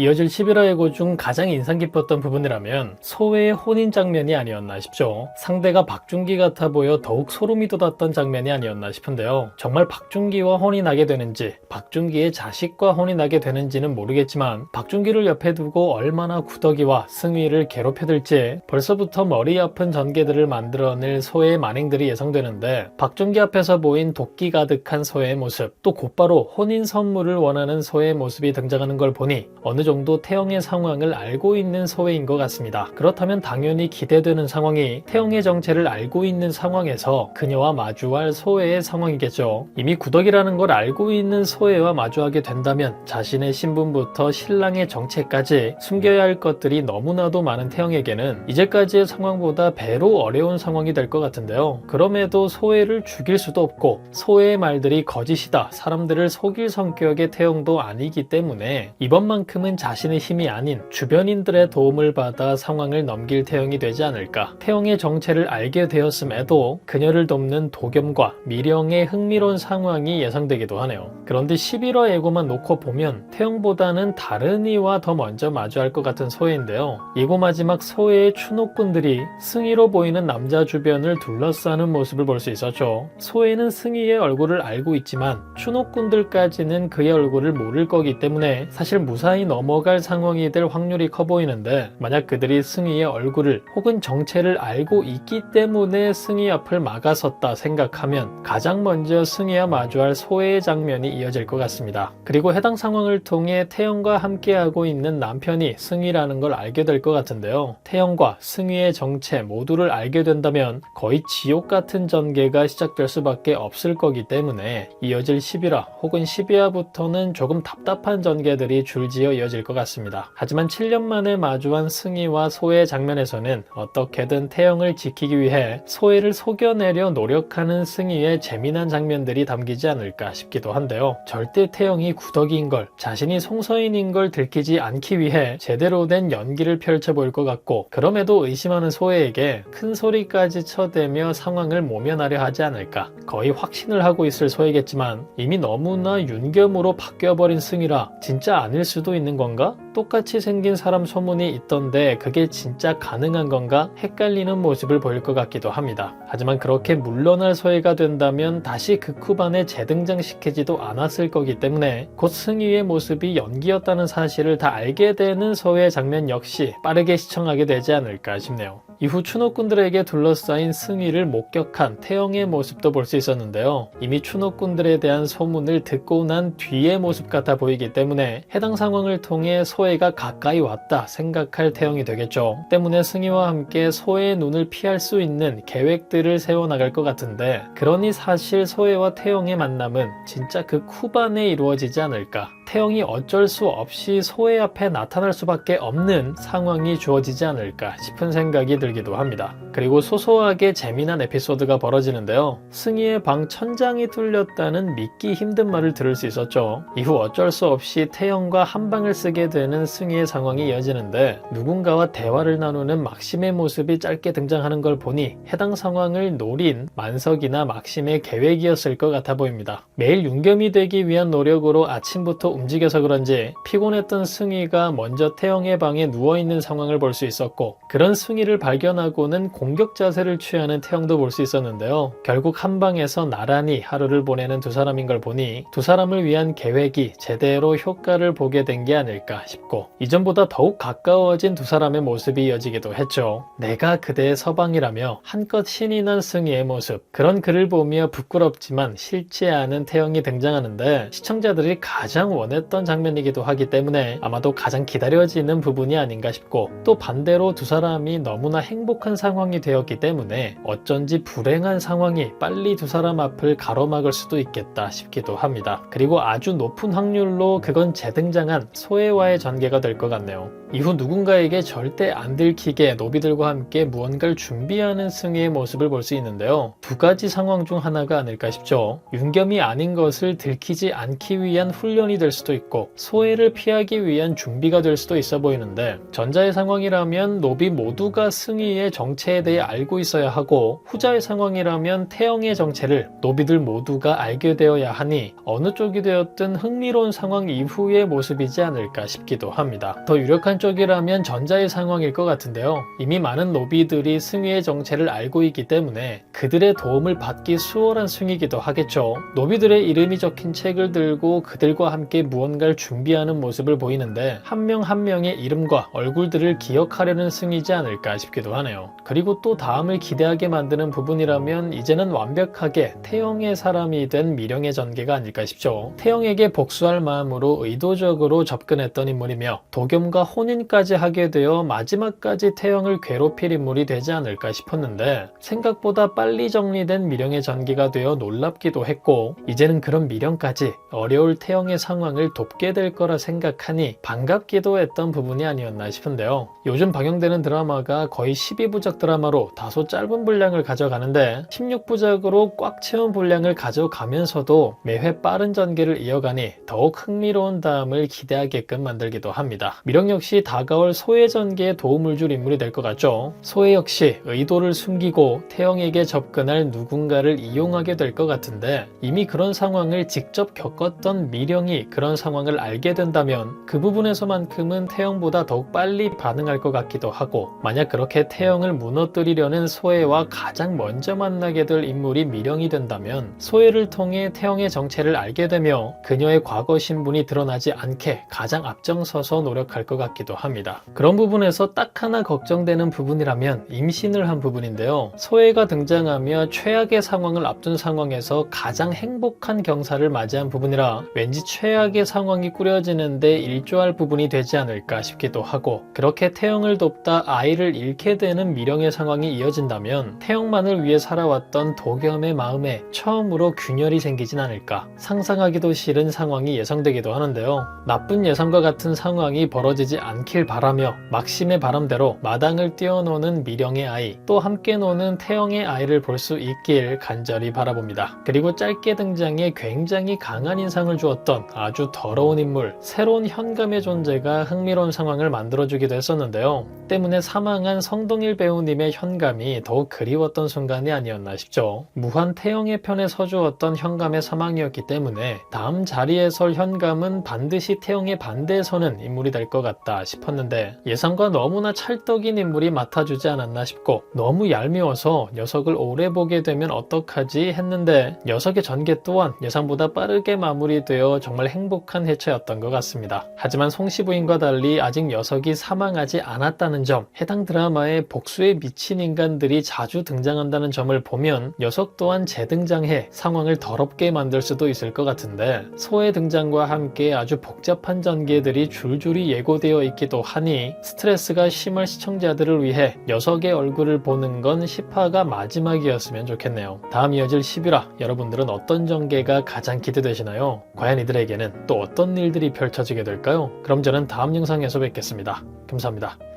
이어질 11화 예고 중 가장 인상 깊었던 부분이라면 소외의 혼인 장면이 아니었나 싶죠. 상대가 박준기 같아 보여 더욱 소름이 돋았던 장면이 아니었나 싶은데요. 정말 박준기와 혼인하게 되는지 박준기의 자식과 혼인하게 되는지는 모르겠지만 박준기를 옆에 두고 얼마나 구더기와 승위를 괴롭혀들지 벌써부터 머리 아픈 전개들을 만들어낼 소외의 만행들이 예상되는데 박준기 앞에서 보인 도끼 가득한 소외의 모습 또 곧바로 혼인 선물을 원하는 소외의 모습이 등장하는 걸 보니 어느 정도 태영의 상황을 알고 있는 소외인 것 같습니다. 그렇다면 당연히 기대되는 상황이 태영의 정체를 알고 있는 상황에서 그녀와 마주할 소외의 상황이겠죠. 이미 구덕이라는 걸 알고 있는 소외와 마주하게 된다면 자신의 신분부터 신랑의 정체까지 숨겨야 할 것들이 너무나도 많은 태영에게는 이제까지의 상황보다 배로 어려운 상황이 될 것 같은데요. 그럼에도 소외를 죽일 수도 없고 소외의 말들이 거짓이다 사람들을 속일 성격의 태영도 아니기 때문에 이번만큼은 자신의 힘이 아닌 주변인들의 도움을 받아 상황을 넘길 태영이 되지 않을까. 태영의 정체를 알게 되었음에도 그녀를 돕는 도겸과 미령의 흥미로운 상황이 예상되기도 하네요. 그런데 11화 예고만 놓고 보면 태영보다는 다른 이와 더 먼저 마주할 것 같은 소혜인데요. 예고 마지막 소혜의 추노꾼들이 승희로 보이는 남자 주변을 둘러싸는 모습을 볼 수 있었죠. 소혜는 승희의 얼굴을 알고 있지만 추노꾼들까지는 그의 얼굴을 모를 거기 때문에 사실 무사히 넘 어갈 상황이 될 확률이 커 보이는데 만약 그들이 승희의 얼굴을 혹은 정체를 알고 있기 때문에 승희 앞을 막아섰다 생각하면 가장 먼저 승희와 마주할 소외의 장면이 이어질 것 같습니다. 그리고 해당 상황을 통해 태영과 함께하고 있는 남편이 승희라는 걸 알게 될 것 같은데요. 태영과 승희의 정체 모두를 알게 된다면 거의 지옥 같은 전개가 시작될 수밖에 없을 거기 때문에 이어질 11화 혹은 12화부터는 조금 답답한 전개들이 줄지어 이어질 것 같습니다. 하지만 7년 만에 마주한 승희와 소의 장면에서는 어떻게든 태영을 지키기 위해 소혜를 속여내려 노력하는 승희의 재미난 장면들이 담기지 않을까 싶기도 한데요. 절대 태영이 구덕이인 걸 자신이 송서인인 걸 들키지 않기 위해 제대로 된 연기를 펼쳐 보일 것 같고 그럼에도 의심하는 소혜에게 큰 소리까지 쳐대며 상황을 모면하려 하지 않을까 거의 확신을 하고 있을 소혜겠지만 이미 너무나 윤겸으로 바뀌어버린 승이라 진짜 아닐 수도 있는 건가? 똑같이 생긴 사람 소문이 있던데 그게 진짜 가능한 건가? 헷갈리는 모습을 보일 것 같기도 합니다. 하지만 그렇게 물러날 소혜가 된다면 다시 극후반에 재등장시키지도 않았을 거기 때문에 곧 승희의 모습이 연기였다는 사실을 다 알게 되는 소혜 장면 역시 빠르게 시청하게 되지 않을까 싶네요. 이후 추노꾼들에게 둘러싸인 승희를 목격한 태영의 모습도 볼 수 있었는데요. 이미 추노꾼들에 대한 소문을 듣고 난 뒤의 모습 같아 보이기 때문에 해당 상황을 통해 소혜가 가까이 왔다 생각할 태영이 되겠죠. 때문에 승희와 함께 소혜의 눈을 피할 수 있는 계획들을 세워나갈 것 같은데 그러니 사실 소혜와 태영의 만남은 진짜 그 후반에 이루어지지 않을까. 태영이 어쩔 수 없이 소혜 앞에 나타날 수밖에 없는 상황이 주어지지 않을까 싶은 생각이 들기도 합니다. 그리고 소소하게 재미난 에피소드가 벌어지는데요. 승희의 방 천장이 뚫렸다는 믿기 힘든 말을 들을 수 있었죠. 이후 어쩔 수 없이 태영과 한 방을 쓰게 되는 승희의 상황이 이어지는데 누군가와 대화를 나누는 막심의 모습이 짧게 등장하는 걸 보니 해당 상황을 노린 만석이나 막심의 계획이었을 것 같아 보입니다. 매일 윤겸이 되기 위한 노력으로 아침부터 움직여서 그런지 피곤했던 승희가 먼저 태영의 방에 누워있는 상황을 볼 수 있었고 그런 승희를 발견하고는 공격 자세를 취하는 태영도 볼 수 있었는데요. 결국 한 방에서 나란히 하루를 보내는 두 사람인 걸 보니 두 사람을 위한 계획이 제대로 효과를 보게 된 게 아닐까 싶고 이전보다 더욱 가까워진 두 사람의 모습이 이어지기도 했죠. 내가 그대의 서방이라며 한껏 신이 난 승희의 모습 그런 글을 보며 부끄럽지만 싫지 않은 태영이 등장하는데 시청자들이 가장 원 했던 장면이기도 하기 때문에 아마도 가장 기다려지는 부분이 아닌가 싶고 또 반대로 두 사람이 너무나 행복한 상황이 되었기 때문에 어쩐지 불행한 상황이 빨리 두 사람 앞을 가로막을 수도 있겠다 싶기도 합니다. 그리고 아주 높은 확률로 그건 재등장한 소혜와의 전개가 될 것 같네요. 이후 누군가에게 절대 안 들키게 노비들과 함께 무언가를 준비하는 승희의 모습을 볼 수 있는데요. 두 가지 상황 중 하나가 아닐까 싶죠. 윤겸이 아닌 것을 들키지 않기 위한 훈련이 될될 수도 있고 소외를 피하기 위한 준비가 될 수도 있어 보이는데 전자의 상황이라면 노비 모두가 승희의 정체에 대해 알고 있어야 하고 후자의 상황이라면 태영의 정체를 노비들 모두가 알게 되어야 하니 어느 쪽이 되었든 흥미로운 상황 이후의 모습이지 않을까 싶기도 합니다. 더 유력한 쪽이라면 전자의 상황일 것 같은데요. 이미 많은 노비들이 승희의 정체를 알고 있기 때문에 그들의 도움을 받기 수월한 승이기도 하겠죠. 노비들의 이름이 적힌 책을 들고 그들과 함께 무언가를 준비하는 모습을 보이는데 한명한 명의 이름과 얼굴들을 기억하려는 승이지 않을까 싶기도 하네요. 그리고 또 다음을 기대하게 만드는 부분이라면 이제는 완벽하게 태영의 사람이 된 미령의 전개가 아닐까 싶죠. 태영에게 복수할 마음으로 의도적으로 접근했던 인물이며 도겸과 혼 인까지 하게 되어 마지막까지 태영을 괴롭힐 인물이 되지 않을까 싶었는데 생각보다 빨리 정리된 미령의 전개가 되어 놀랍기도 했고 이제는 그런 미령까지 어려울 태영의 상황을 돕게 될 거라 생각하니 반갑기도 했던 부분이 아니었나 싶은데요. 요즘 방영되는 드라마가 거의 12부작 드라마로 다소 짧은 분량을 가져가는데 16부작으로 꽉 채운 분량을 가져가면서도 매회 빠른 전개를 이어가니 더욱 흥미로운 다음을 기대하게끔 만들기도 합니다. 미령 역시 다가올 소외 전개에 도움을 줄 인물이 될 것 같죠. 소외 역시 의도를 숨기고 태영에게 접근할 누군가를 이용하게 될 것 같은데 이미 그런 상황을 직접 겪었던 미령이 그런 상황을 알게 된다면 그 부분에서만큼은 태영보다 더욱 빨리 반응할 것 같기도 하고 만약 그렇게 태영을 무너뜨리려는 소혜와 가장 먼저 만나게 될 인물이 미령이 된다면 소혜를 통해 태영의 정체를 알게 되며 그녀의 과거 신분이 드러나지 않게 가장 앞장서서 노력할 것 같기도 합니다. 그런 부분에서 딱 하나 걱정되는 부분이라면 임신을 한 부분인데요. 소혜가 등장하며 최악의 상황을 앞둔 상황에서 가장 행복한 경사를 맞이한 부분이라 왠지 최악의 상황이 꾸려지는데 일조할 부분이 되지 않을까 싶기도 하고 그렇게 태영을 돕다 아이를 잃게 되는 미령의 상황이 이어진다면 태영만을 위해 살아왔던 도겸의 마음에 처음으로 균열이 생기진 않을까 상상하기도 싫은 상황이 예상되기도 하는데요. 나쁜 예상과 같은 상황이 벌어지지 않길 바라며 막심의 바람대로 마당을 뛰어노는 미령의 아이 또 함께 노는 태영의 아이를 볼 수 있길 간절히 바라봅니다. 그리고 짧게 등장해 굉장히 강한 인상을 주었던 아주 더러운 인물 새로운 현감의 존재가 흥미로운 상황을 만들어주기도 했었는데요. 때문에 사망한 성동일 배우님의 현감이 더욱 그리웠던 순간이 아니었나 싶죠. 무한 태영의 편에 서주었던 현감의 사망이었기 때문에 다음 자리에 설 현감은 반드시 태영의 반대에 서는 인물이 될 것 같다 싶었는데 예상과 너무나 찰떡인 인물이 맡아주지 않았나 싶고 너무 얄미워서 녀석을 오래 보게 되면 어떡하지 했는데 녀석의 전개 또한 예상보다 빠르게 마무리되어 정말 행복한 해체였던 것 같습니다. 하지만 송시 부인과 달리 아직 녀석이 사망하지 않았다는 점, 해당 드라마에 복수에 미친 인간들이 자주 등장한다는 점을 보면 녀석 또한 재등장해 상황을 더럽게 만들 수도 있을 것 같은데 소의 등장과 함께 아주 복잡한 전개들이 줄줄이 예고되어 있기도 하니 스트레스가 심할 시청자들을 위해 녀석의 얼굴을 보는 건 10화가 마지막이었으면 좋겠네요. 다음 이어질 11화 여러분들은 어떤 전개가 가장 기대되시나요? 과연 이들에게는 또 어떤 일들이 펼쳐지게 될까요? 그럼 저는 다음 영상에서 뵙겠습니다. 감사합니다.